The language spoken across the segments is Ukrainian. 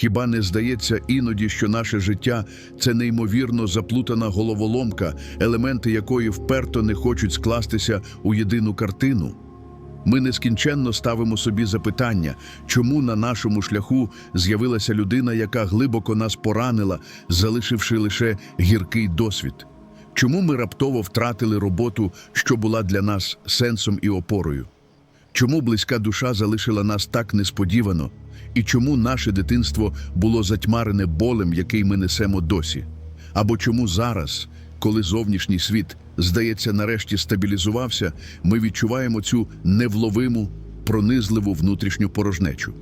Хіба не здається іноді, що наше життя це неймовірно заплутана головоломка, елементи якої вперто не хочуть скластися у єдину картину? Ми нескінченно ставимо собі запитання, чому на нашому шляху з'явилася людина, яка глибоко нас поранила, залишивши лише гіркий досвід? Чому ми раптово втратили роботу, що була для нас сенсом і опорою? Чому близька душа залишила нас так несподівано? І чому наше дитинство було затьмарене болем, який ми несемо досі? Або чому зараз, коли зовнішній світ, здається, нарешті стабілізувався, ми відчуваємо цю невловиму, пронизливу внутрішню порожнечу?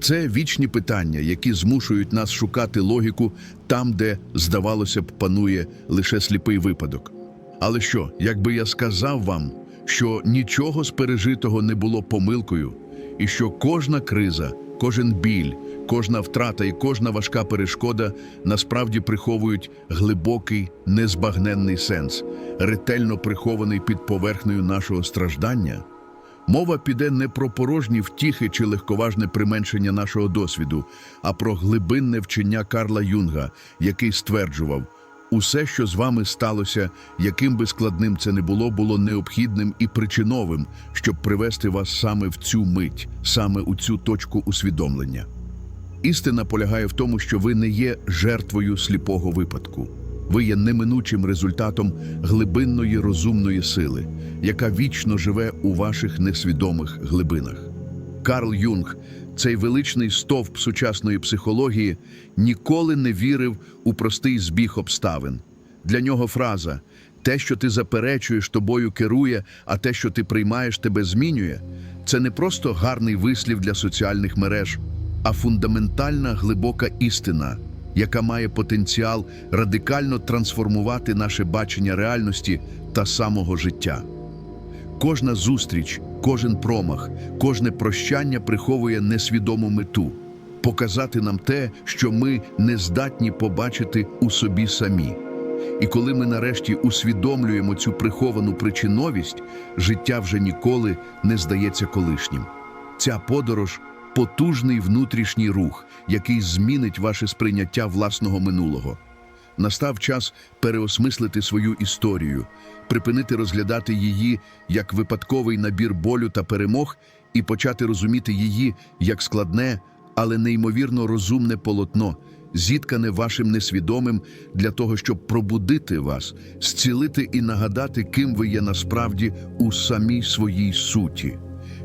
Це вічні питання, які змушують нас шукати логіку там, де, здавалося б, панує лише сліпий випадок. Але що, якби я сказав вам, що нічого з пережитого не було помилкою, і що кожна криза, кожен біль, кожна втрата і кожна важка перешкода насправді приховують глибокий, незбагненний сенс, ретельно прихований під поверхнею нашого страждання? Мова піде не про порожні втіхи чи легковажне применшення нашого досвіду, а про глибинне вчення Карла Юнга, який стверджував, усе, що з вами сталося, яким би складним це не було, було необхідним і причиновим, щоб привести вас саме в цю мить, саме у цю точку усвідомлення. Істина полягає в тому, що ви не є жертвою сліпого випадку. Ви є неминучим результатом глибинної розумної сили, яка вічно живе у ваших несвідомих глибинах. Карл Юнг, цей величний стовп сучасної психології, ніколи не вірив у простий збіг обставин. Для нього фраза те, що ти заперечуєш, тобою керує, а те, що ти приймаєш, тебе змінює, це не просто гарний вислів для соціальних мереж, а фундаментальна глибока істина, яка має потенціал радикально трансформувати наше бачення реальності та самого життя. Кожна зустріч, кожен промах, кожне прощання приховує несвідому мету показати нам те, що ми не здатні побачити у собі самі. І коли ми нарешті усвідомлюємо цю приховану причиновість, життя вже ніколи не здається колишнім. Ця подорож потужний внутрішній рух, який змінить ваше сприйняття власного минулого. Настав час переосмислити свою історію, припинити розглядати її як випадковий набір болю та перемог і почати розуміти її як складне, але неймовірно розумне полотно, зіткане вашим несвідомим для того, щоб пробудити вас, зцілити і нагадати, ким ви є насправді у самій своїй суті.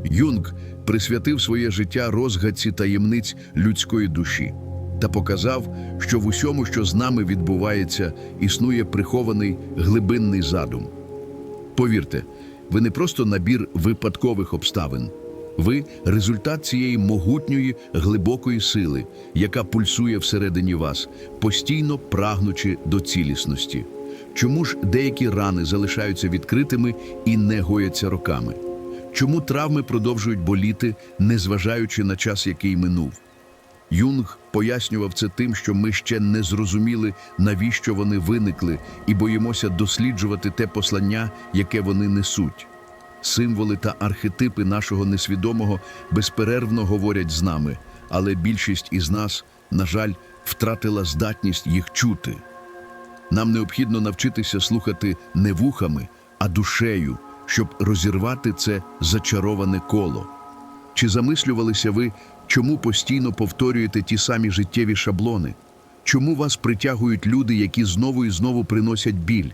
Юнг присвятив своє життя розгадці таємниць людської душі та показав, що в усьому, що з нами відбувається, існує прихований глибинний задум. Повірте, ви не просто набір випадкових обставин. Ви результат цієї могутньої глибокої сили, яка пульсує всередині вас, постійно прагнучи до цілісності. Чому ж деякі рани залишаються відкритими і не гояться роками? Чому травми продовжують боліти, незважаючи на час, який минув? Юнг пояснював це тим, що ми ще не зрозуміли, навіщо вони виникли, і боїмося досліджувати те послання, яке вони несуть. Символи та архетипи нашого несвідомого безперервно говорять з нами, але більшість із нас, на жаль, втратила здатність їх чути. Нам необхідно навчитися слухати не вухами, а душею, щоб розірвати це зачароване коло. Чи замислювалися ви, чому постійно повторюєте ті самі життєві шаблони? Чому вас притягують люди, які знову і знову приносять біль?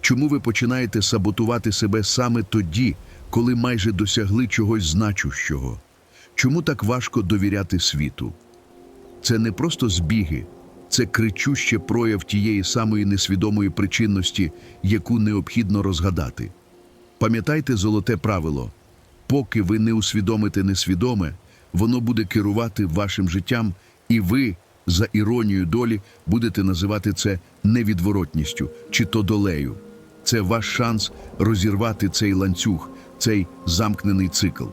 Чому ви починаєте саботувати себе саме тоді, коли майже досягли чогось значущого? Чому так важко довіряти світу? Це не просто збіги, це кричуще прояв тієї самої несвідомої причинності, яку необхідно розгадати. Пам'ятайте золоте правило: поки ви не усвідомите несвідоме, воно буде керувати вашим життям, і ви, за іронією долі, будете називати це невідворотністю чи то долею. Це ваш шанс розірвати цей ланцюг, цей замкнений цикл.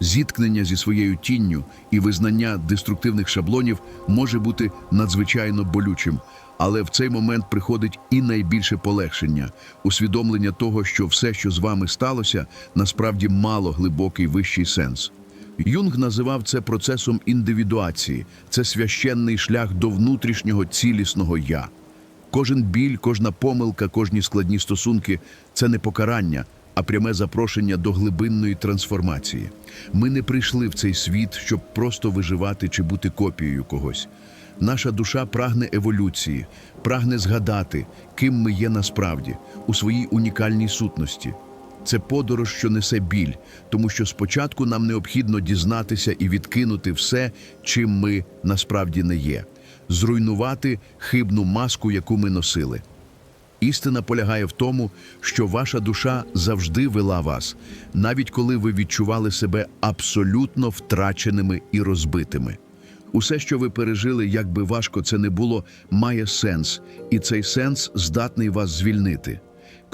Зіткнення зі своєю тінню і визнання деструктивних шаблонів може бути надзвичайно болючим, але в цей момент приходить і найбільше полегшення, усвідомлення того, що все, що з вами сталося, насправді мало глибокий вищий сенс. Юнг називав це процесом індивідуації, це священний шлях до внутрішнього цілісного я. Кожен біль, кожна помилка, кожні складні стосунки це не покарання, а пряме запрошення до глибинної трансформації. Ми не прийшли в цей світ, щоб просто виживати чи бути копією когось. Наша душа прагне еволюції, прагне згадати, ким ми є насправді, у своїй унікальній сутності. Це подорож, що несе біль, тому що спочатку нам необхідно дізнатися і відкинути все, чим ми насправді не є, зруйнувати хибну маску, яку ми носили. Істина полягає в тому, що ваша душа завжди вела вас, навіть коли ви відчували себе абсолютно втраченими і розбитими. Усе, що ви пережили, як би важко це не було, має сенс, і цей сенс здатний вас звільнити.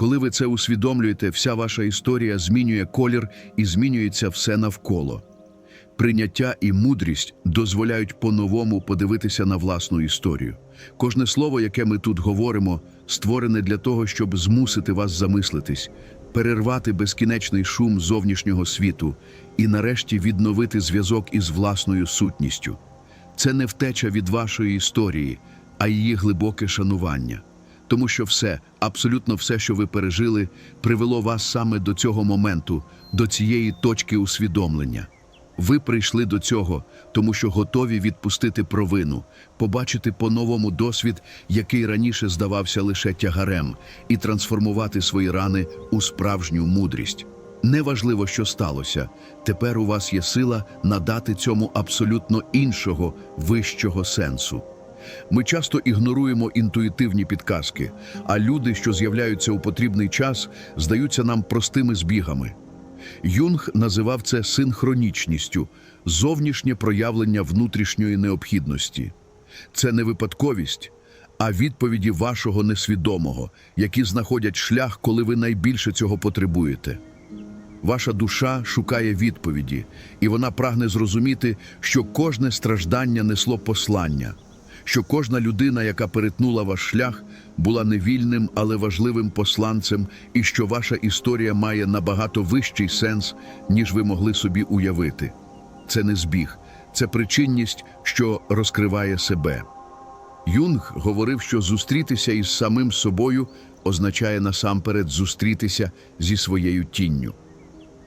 Коли ви це усвідомлюєте, вся ваша історія змінює колір і змінюється все навколо. Прийняття і мудрість дозволяють по-новому подивитися на власну історію. Кожне слово, яке ми тут говоримо, створене для того, щоб змусити вас замислитись, перервати безкінечний шум зовнішнього світу і нарешті відновити зв'язок із власною сутністю. Це не втеча від вашої історії, а її глибоке шанування. Тому що все, абсолютно все, що ви пережили, привело вас саме до цього моменту, до цієї точки усвідомлення. Ви прийшли до цього, тому що готові відпустити провину, побачити по-новому досвід, який раніше здавався лише тягарем, і трансформувати свої рани у справжню мудрість. Неважливо, що сталося, тепер у вас є сила надати цьому абсолютно іншого, вищого сенсу. Ми часто ігноруємо інтуїтивні підказки, а люди, що з'являються у потрібний час, здаються нам простими збігами. Юнг називав це синхронічністю, зовнішнє проявлення внутрішньої необхідності. Це не випадковість, а відповіді вашого несвідомого, які знаходять шлях, коли ви найбільше цього потребуєте. Ваша душа шукає відповіді, і вона прагне зрозуміти, що кожне страждання несло послання, що кожна людина, яка перетнула ваш шлях, була невільним, але важливим посланцем, і що ваша історія має набагато вищий сенс, ніж ви могли собі уявити. Це не збіг, це причинність, що розкриває себе. Юнг говорив, що зустрітися із самим собою означає насамперед зустрітися зі своєю тінню.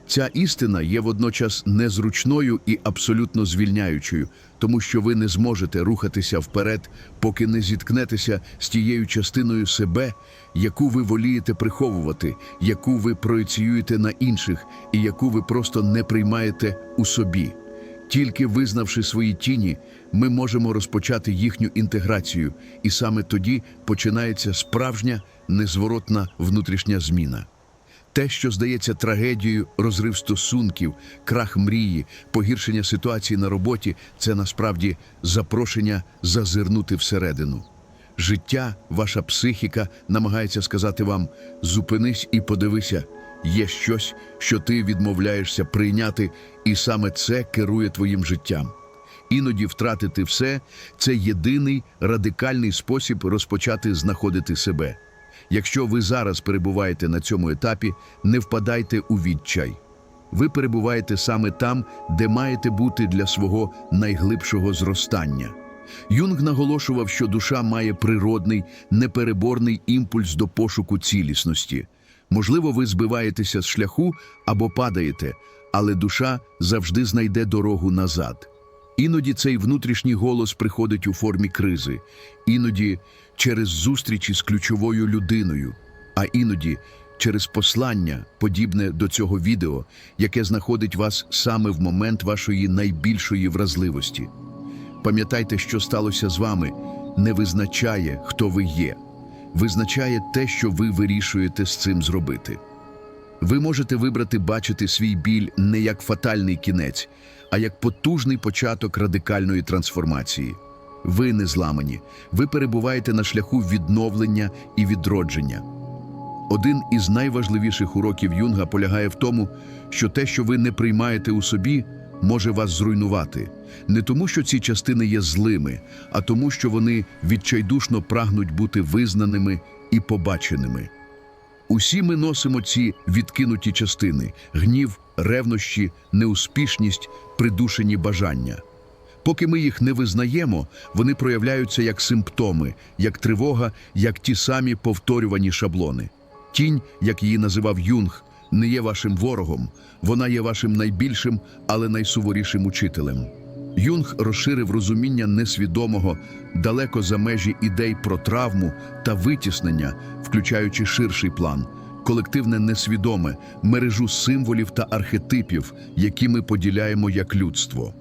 Ця істина є водночас незручною і абсолютно звільняючою, тому що ви не зможете рухатися вперед, поки не зіткнетеся з тією частиною себе, яку ви волієте приховувати, яку ви проєціюєте на інших і яку ви просто не приймаєте у собі. Тільки визнавши свої тіні, ми можемо розпочати їхню інтеграцію, і саме тоді починається справжня незворотна внутрішня зміна. Те, що здається трагедією, розрив стосунків, крах мрії, погіршення ситуації на роботі це насправді запрошення зазирнути всередину. Життя, ваша психіка намагається сказати вам: зупинись і подивися, є щось, що ти відмовляєшся прийняти, і саме це керує твоїм життям. Іноді втратити все це єдиний радикальний спосіб розпочати знаходити себе. Якщо ви зараз перебуваєте на цьому етапі, не впадайте у відчай. Ви перебуваєте саме там, де маєте бути для свого найглибшого зростання. Юнг наголошував, що душа має природний, непереборний імпульс до пошуку цілісності. Можливо, ви збиваєтеся з шляху або падаєте, але душа завжди знайде дорогу назад. Іноді цей внутрішній голос приходить у формі кризи, іноді через зустрічі з ключовою людиною, а іноді через послання, подібне до цього відео, яке знаходить вас саме в момент вашої найбільшої вразливості. Пам'ятайте, що сталося з вами, не визначає, хто ви є, визначає те, що ви вирішуєте з цим зробити. Ви можете вибрати бачити свій біль не як фатальний кінець, а як потужний початок радикальної трансформації. Ви не зламані, ви перебуваєте на шляху відновлення і відродження. Один із найважливіших уроків Юнга полягає в тому, що те, що ви не приймаєте у собі, може вас зруйнувати. Не тому, що ці частини є злими, а тому, що вони відчайдушно прагнуть бути визнаними і побаченими. Усі ми носимо ці відкинуті частини: гнів, ревнощі, неуспішність, придушені бажання. Поки ми їх не визнаємо, вони проявляються як симптоми, як тривога, як ті самі повторювані шаблони. Тінь, як її називав Юнг, не є вашим ворогом, вона є вашим найбільшим, але найсуворішим учителем. Юнг розширив розуміння несвідомого далеко за межі ідей про травму та витіснення, включаючи ширший план, колективне несвідоме, мережу символів та архетипів, які ми поділяємо як людство.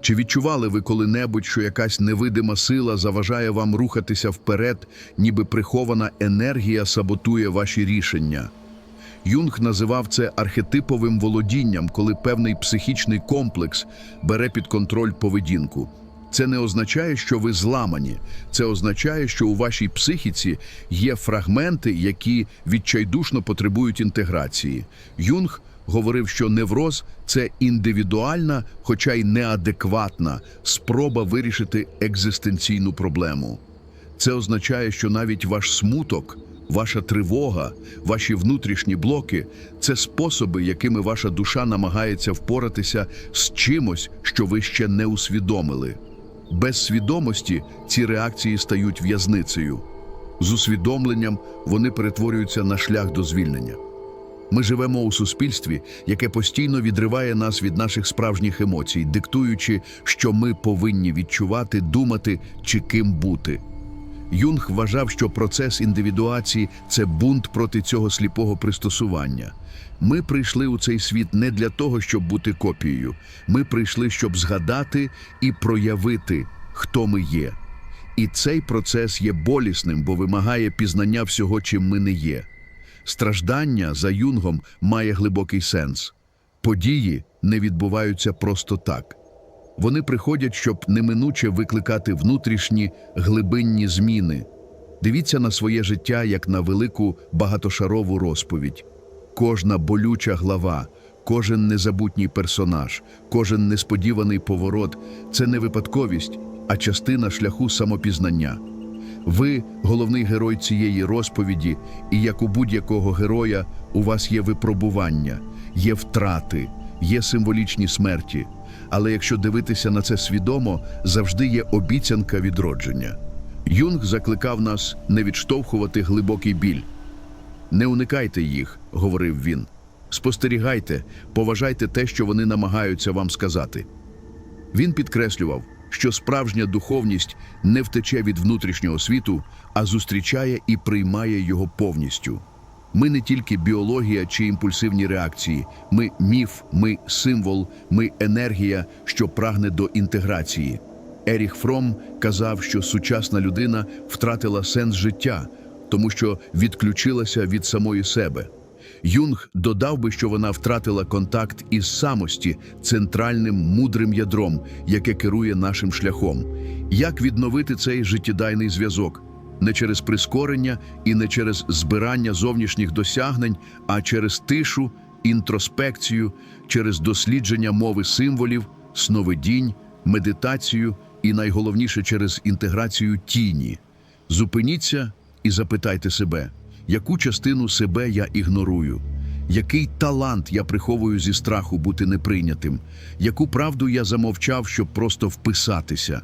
Чи відчували ви коли-небудь, що якась невидима сила заважає вам рухатися вперед, ніби прихована енергія саботує ваші рішення? Юнг називав це архетиповим володінням, коли певний психічний комплекс бере під контроль поведінку. Це не означає, що ви зламані. Це означає, що у вашій психіці є фрагменти, які відчайдушно потребують інтеграції. Юнг говорив, що невроз це індивідуальна, хоча й неадекватна спроба вирішити екзистенційну проблему. Це означає, що навіть ваш смуток, ваша тривога, ваші внутрішні блоки це способи, якими ваша душа намагається впоратися з чимось, що ви ще не усвідомили. Без свідомості ці реакції стають в'язницею. З усвідомленням вони перетворюються на шлях до звільнення. Ми живемо у суспільстві, яке постійно відриває нас від наших справжніх емоцій, диктуючи, що ми повинні відчувати, думати чи ким бути. Юнг вважав, що процес індивідуації це бунт проти цього сліпого пристосування. Ми прийшли у цей світ не для того, щоб бути копією. Ми прийшли, щоб згадати і проявити, хто ми є. І цей процес є болісним, бо вимагає пізнання всього, чим ми не є. Страждання за юнгом має глибокий сенс. Події не відбуваються просто так. Вони приходять, щоб неминуче викликати внутрішні глибинні зміни. Дивіться на своє життя як на велику багатошарову розповідь. Кожна болюча глава, кожен незабутній персонаж, кожен несподіваний поворот це не випадковість, а частина шляху самопізнання. Ви головний герой цієї розповіді, і як у будь-якого героя, у вас є випробування, є втрати, є символічні смерті. Але якщо дивитися на це свідомо, завжди є обіцянка відродження. Юнг закликав нас не відштовхувати глибокий біль. Не уникайте їх, говорив він. Спостерігайте, поважайте те, що вони намагаються вам сказати. Він підкреслював, що справжня духовність не втече від внутрішнього світу, а зустрічає і приймає його повністю. Ми не тільки біологія чи імпульсивні реакції, ми міф, ми символ, ми енергія, що прагне до інтеграції. Еріх Фром казав, що сучасна людина втратила сенс життя, тому що відключилася від самої себе. Юнг додав би, що вона втратила контакт із самості, центральним мудрим ядром, яке керує нашим шляхом. Як відновити цей життєдайний зв'язок? Не через прискорення і не через збирання зовнішніх досягнень, а через тишу, інтроспекцію, через дослідження мови символів, сновидінь, медитацію і найголовніше через інтеграцію тіні. Зупиніться і запитайте себе, яку частину себе я ігнорую, який талант я приховую зі страху бути неприйнятим, яку правду я замовчав, щоб просто вписатися.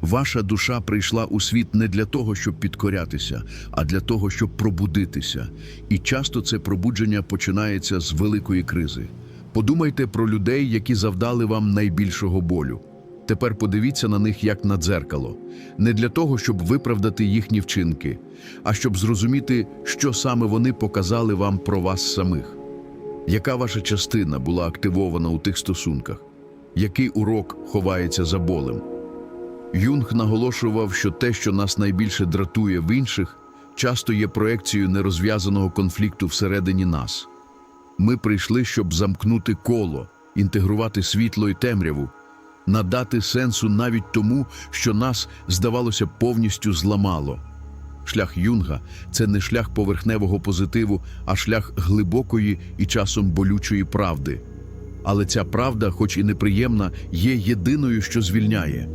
Ваша душа прийшла у світ не для того, щоб підкорятися, а для того, щоб пробудитися. І часто це пробудження починається з великої кризи. Подумайте про людей, які завдали вам найбільшого болю. Тепер подивіться на них як на дзеркало, не для того, щоб виправдати їхні вчинки, а щоб зрозуміти, що саме вони показали вам про вас самих. Яка ваша частина була активована у тих стосунках? Який урок ховається за болем? Юнг наголошував, що те, що нас найбільше дратує в інших, часто є проекцією нерозв'язаного конфлікту всередині нас. Ми прийшли, щоб замкнути коло, інтегрувати світло і темряву, надати сенсу навіть тому, що нас, здавалося, повністю зламало. Шлях Юнга це не шлях поверхневого позитиву, а шлях глибокої і часом болючої правди. Але ця правда, хоч і неприємна, є єдиною, що звільняє.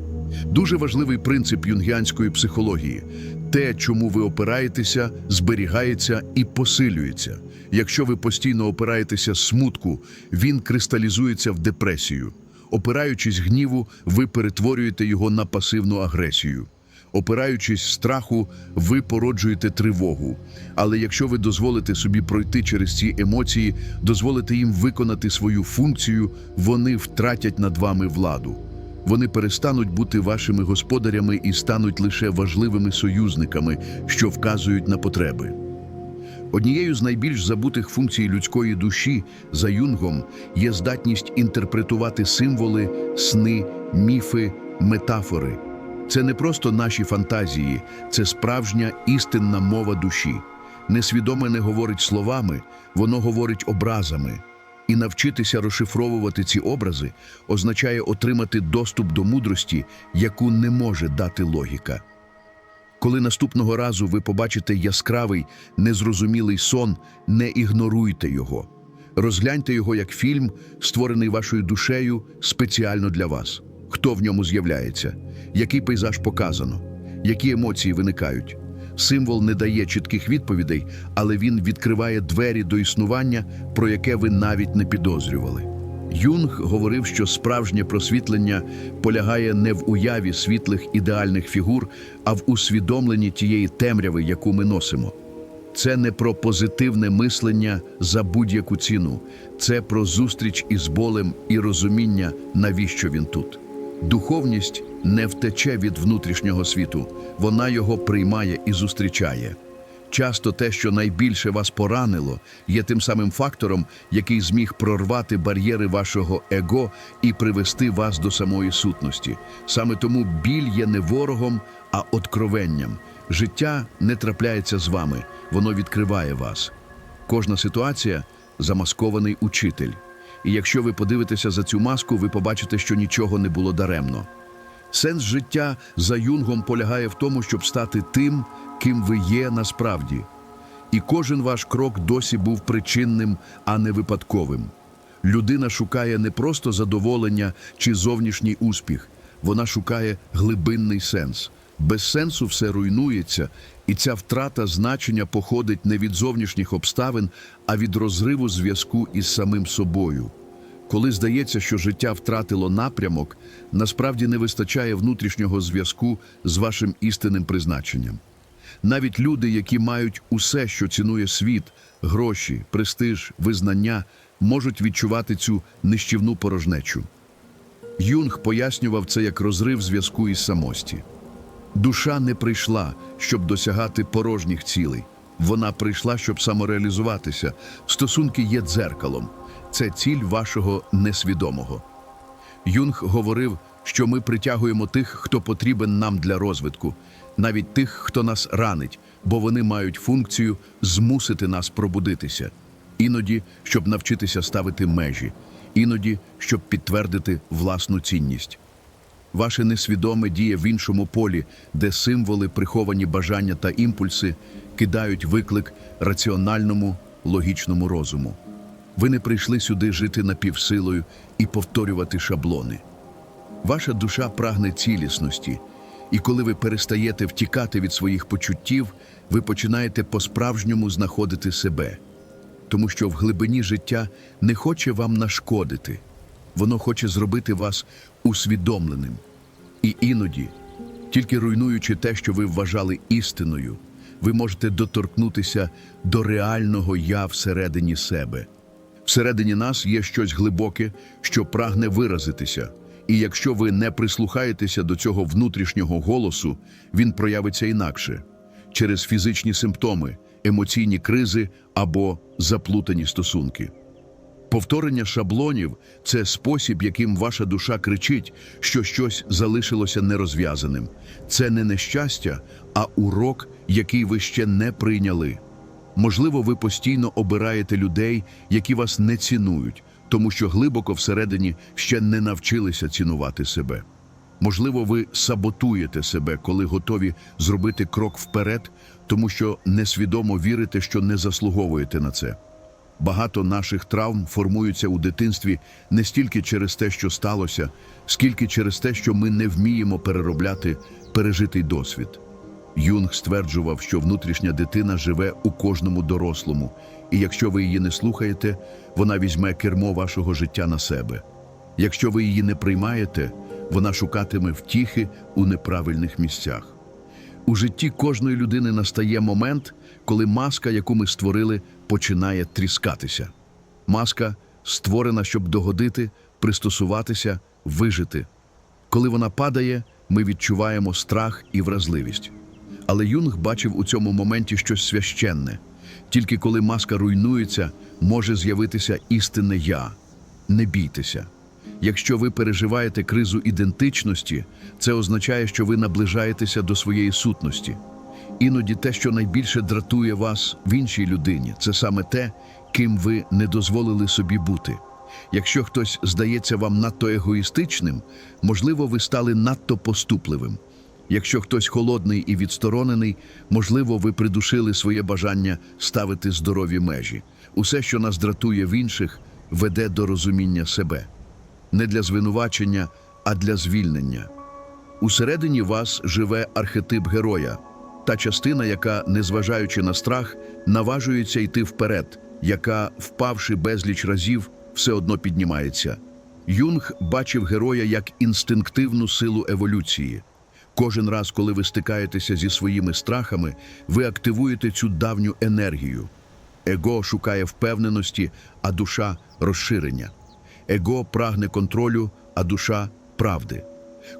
Дуже важливий принцип юнгіанської психології. Те, чому ви опираєтеся, зберігається і посилюється. Якщо ви постійно опираєтеся смутку, він кристалізується в депресію. Опираючись гніву, ви перетворюєте його на пасивну агресію. Опираючись страху, ви породжуєте тривогу. Але якщо ви дозволите собі пройти через ці емоції, дозволите їм виконати свою функцію, вони втратять над вами владу. Вони перестануть бути вашими господарями і стануть лише важливими союзниками, що вказують на потреби. Однією з найбільш забутих функцій людської душі за Юнгом є здатність інтерпретувати символи, сни, міфи, метафори. Це не просто наші фантазії, це справжня істинна мова душі. Несвідоме не говорить словами, воно говорить образами. І навчитися розшифровувати ці образи означає отримати доступ до мудрості, яку не може дати логіка. Коли наступного разу ви побачите яскравий, незрозумілий сон, не ігноруйте його. Розгляньте його як фільм, створений вашою душею спеціально для вас. Хто в ньому з'являється, який пейзаж показано, які емоції виникають. Символ не дає чітких відповідей, але він відкриває двері до існування, про яке ви навіть не підозрювали. Юнг говорив, що справжнє просвітлення полягає не в уяві світлих ідеальних фігур, а в усвідомленні тієї темряви, яку ми носимо. Це не про позитивне мислення за будь-яку ціну, це про зустріч із болем і розуміння, навіщо він тут. Духовність не втече від внутрішнього світу, вона його приймає і зустрічає. Часто те, що найбільше вас поранило, є тим самим фактором, який зміг прорвати бар'єри вашого его і привести вас до самої сутності. Саме тому біль є не ворогом, а откровенням. Життя не трапляється з вами, воно відкриває вас. Кожна ситуація замаскований учитель. І якщо ви подивитеся за цю маску, ви побачите, що нічого не було даремно. Сенс життя за юнгом полягає в тому, щоб стати тим, ким ви є насправді. І кожен ваш крок досі був причинним, а не випадковим. Людина шукає не просто задоволення чи зовнішній успіх, вона шукає глибинний сенс. Без сенсу все руйнується, і ця втрата значення походить не від зовнішніх обставин, а від розриву зв'язку із самим собою. Коли здається, що життя втратило напрямок, насправді не вистачає внутрішнього зв'язку з вашим істинним призначенням. Навіть люди, які мають усе, що цінує світ, гроші, престиж, визнання, можуть відчувати цю нищівну порожнечу. Юнг пояснював це як розрив зв'язку із самості. Душа не прийшла, щоб досягати порожніх цілей. Вона прийшла, щоб самореалізуватися. Стосунки є дзеркалом. Це ціль вашого несвідомого. Юнг говорив, що ми притягуємо тих, хто потрібен нам для розвитку, навіть тих, хто нас ранить, бо вони мають функцію змусити нас пробудитися. Іноді, щоб навчитися ставити межі, іноді, щоб підтвердити власну цінність. Ваше несвідоме діє в іншому полі, де символи, приховані бажання та імпульси кидають виклик раціональному, логічному розуму. Ви не прийшли сюди жити напівсилою і повторювати шаблони. Ваша душа прагне цілісності, і коли ви перестаєте втікати від своїх почуттів, ви починаєте по-справжньому знаходити себе, тому що в глибині життя не хоче вам нашкодити, воно хоче зробити вас усвідомленим. І іноді, тільки руйнуючи те, що ви вважали істиною, ви можете доторкнутися до реального я всередині себе. Всередині нас є щось глибоке, що прагне виразитися. І якщо ви не прислухаєтеся до цього внутрішнього голосу, він проявиться інакше через фізичні симптоми, емоційні кризи або заплутані стосунки. Повторення шаблонів це спосіб, яким ваша душа кричить, що щось залишилося нерозв'язаним. Це не нещастя, а урок, який ви ще не прийняли. Можливо, ви постійно обираєте людей, які вас не цінують, тому що глибоко всередині ще не навчилися цінувати себе. Можливо, ви саботуєте себе, коли готові зробити крок вперед, тому що несвідомо вірите, що не заслуговуєте на це. Багато наших травм формуються у дитинстві не стільки через те, що сталося, скільки через те, що ми не вміємо переробляти пережитий досвід. Юнг стверджував, що внутрішня дитина живе у кожному дорослому, і якщо ви її не слухаєте, вона візьме кермо вашого життя на себе. Якщо ви її не приймаєте, вона шукатиме втіхи у неправильних місцях. У житті кожної людини настає момент, коли маска, яку ми створили, починає тріскатися. Маска створена, щоб догодити, пристосуватися, вижити. Коли вона падає, ми відчуваємо страх і вразливість. Але Юнг бачив у цьому моменті щось священне. Тільки коли маска руйнується, може з'явитися істинне я. Не бійтеся. Якщо ви переживаєте кризу ідентичності, це означає, що ви наближаєтеся до своєї сутності. Іноді те, що найбільше дратує вас в іншій людині, це саме те, ким ви не дозволили собі бути. Якщо хтось здається вам надто егоїстичним, можливо, ви стали надто поступливим. Якщо хтось холодний і відсторонений, можливо, ви придушили своє бажання ставити здорові межі. Усе, що нас дратує в інших, веде до розуміння себе. Не для звинувачення, а для звільнення. Усередині вас живе архетип героя, та частина, яка, незважаючи на страх, наважується йти вперед, яка, впавши безліч разів, все одно піднімається. Юнг бачив героя як інстинктивну силу еволюції. Кожен раз, коли ви стикаєтеся зі своїми страхами, ви активуєте цю давню енергію. Его шукає впевненості, а душа розширення. Его прагне контролю, а душа правди.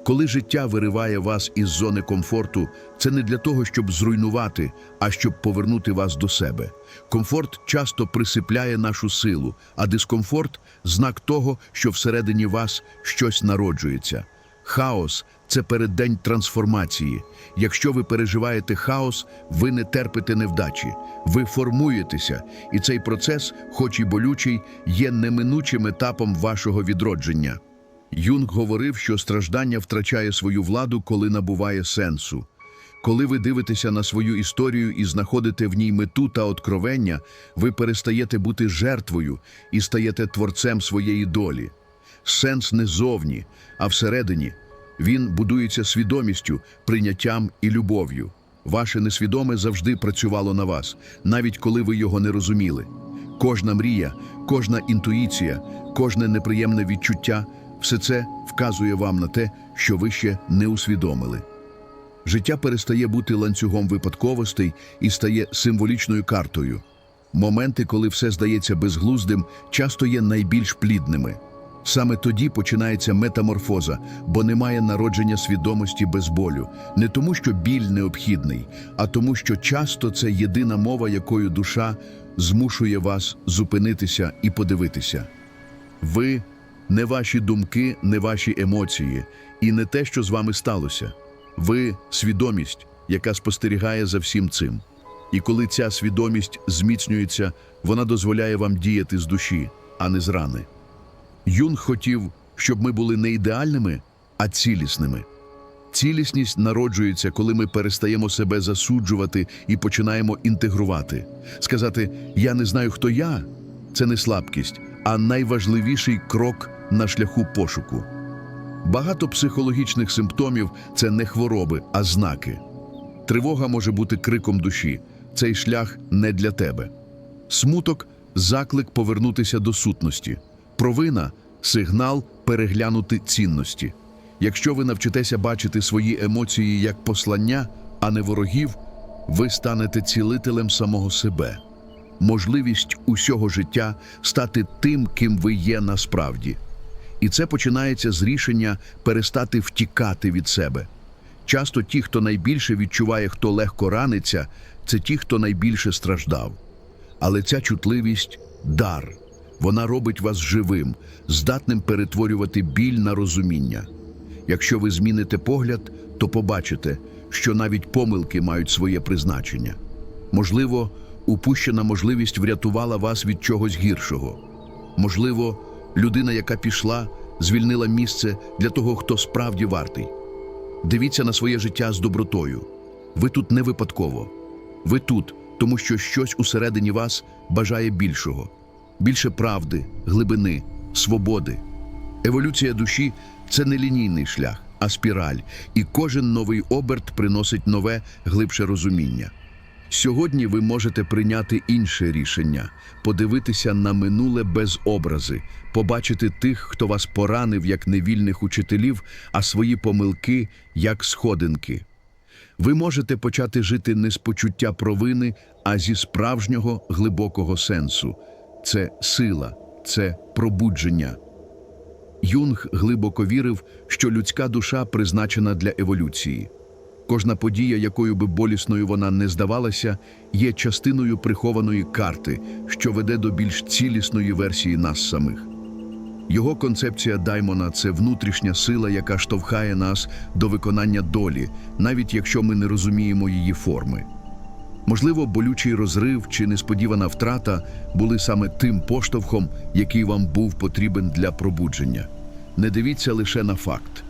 Коли життя вириває вас із зони комфорту, це не для того, щоб зруйнувати, а щоб повернути вас до себе. Комфорт часто присипляє нашу силу, а дискомфорт знак того, що всередині вас щось народжується. Хаос це переддень трансформації. Якщо ви переживаєте хаос, ви не терпите невдачі, ви формуєтеся, і цей процес, хоч і болючий, є неминучим етапом вашого відродження. Юнг говорив, що страждання втрачає свою владу, коли набуває сенсу. Коли ви дивитеся на свою історію і знаходите в ній мету та откровення, ви перестаєте бути жертвою і стаєте творцем своєї долі. Сенс не зовні, а всередині. Він будується свідомістю, прийняттям і любов'ю. Ваше несвідоме завжди працювало на вас, навіть коли ви його не розуміли. Кожна мрія, кожна інтуїція, кожне неприємне відчуття все це вказує вам на те, що ви ще не усвідомили. Життя перестає бути ланцюгом випадковостей і стає символічною картою. Моменти, коли все здається безглуздим, часто є найбільш плідними. Саме тоді починається метаморфоза, бо немає народження свідомості без болю, не тому, що біль необхідний, а тому, що часто це єдина мова, якою душа змушує вас зупинитися і подивитися. Ви не ваші думки, не ваші емоції, і не те, що з вами сталося. Ви свідомість, яка спостерігає за всім цим. І коли ця свідомість зміцнюється, вона дозволяє вам діяти з душі, а не з рани. Юнг хотів, щоб ми були не ідеальними, а цілісними. Цілісність народжується, коли ми перестаємо себе засуджувати і починаємо інтегрувати. Сказати Я не знаю, хто я це не слабкість, а найважливіший крок на шляху пошуку. Багато психологічних симптомів це не хвороби, а знаки. Тривога може бути криком душі. Цей шлях не для тебе. Смуток заклик повернутися до сутності. Провина сигнал переглянути цінності. Якщо ви навчитеся бачити свої емоції як послання, а не ворогів, ви станете цілителем самого себе. Можливість усього життя стати тим, ким ви є насправді. І це починається з рішення перестати втікати від себе. Часто ті, хто найбільше відчуває, хто легко раниться, це ті, хто найбільше страждав. Але ця чутливість дар. Вона робить вас живим, здатним перетворювати біль на розуміння. Якщо ви зміните погляд, то побачите, що навіть помилки мають своє призначення. Можливо, упущена можливість врятувала вас від чогось гіршого. Можливо, людина, яка пішла, звільнила місце для того, хто справді вартий. Дивіться на своє життя з добротою. Ви тут не випадково. Ви тут, тому що щось усередині вас бажає більшого, більше правди, глибини, свободи. Еволюція душі це не лінійний шлях, а спіраль, і кожен новий оберт приносить нове, глибше розуміння. Сьогодні ви можете прийняти інше рішення, подивитися на минуле без образи, побачити тих, хто вас поранив як невільних учителів, а свої помилки як сходинки. Ви можете почати жити не з почуття провини, а зі справжнього глибокого сенсу. Це сила, це пробудження. Юнг глибоко вірив, що людська душа призначена для еволюції. Кожна подія, якою би болісною вона не здавалася, є частиною прихованої карти, що веде до більш цілісної версії нас самих. Його концепція Даймона це внутрішня сила, яка штовхає нас до виконання долі, навіть якщо ми не розуміємо її форми. Можливо, болючий розрив чи несподівана втрата були саме тим поштовхом, який вам був потрібен для пробудження. Не дивіться лише на факт.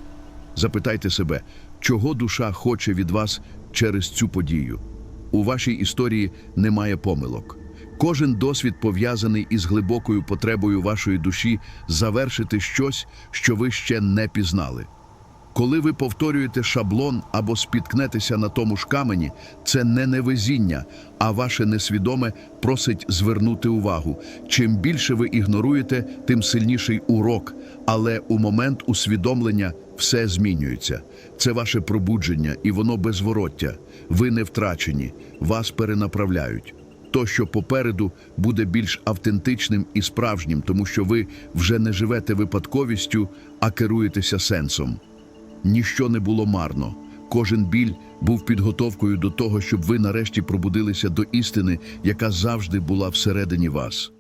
Запитайте себе, чого душа хоче від вас через цю подію. У вашій історії немає помилок. Кожен досвід пов'язаний із глибокою потребою вашої душі завершити щось, що ви ще не пізнали. Коли ви повторюєте шаблон або спіткнетеся на тому ж камені, це не невезіння, а ваше несвідоме просить звернути увагу. Чим більше ви ігноруєте, тим сильніший урок, але у момент усвідомлення все змінюється. Це ваше пробудження, і воно безвороття. Ви не втрачені, вас перенаправляють. То, що попереду, буде більш автентичним і справжнім, тому що ви вже не живете випадковістю, а керуєтеся сенсом. Ніщо не було марно. Кожен біль був підготовкою до того, щоб ви нарешті пробудилися до істини, яка завжди була всередині вас.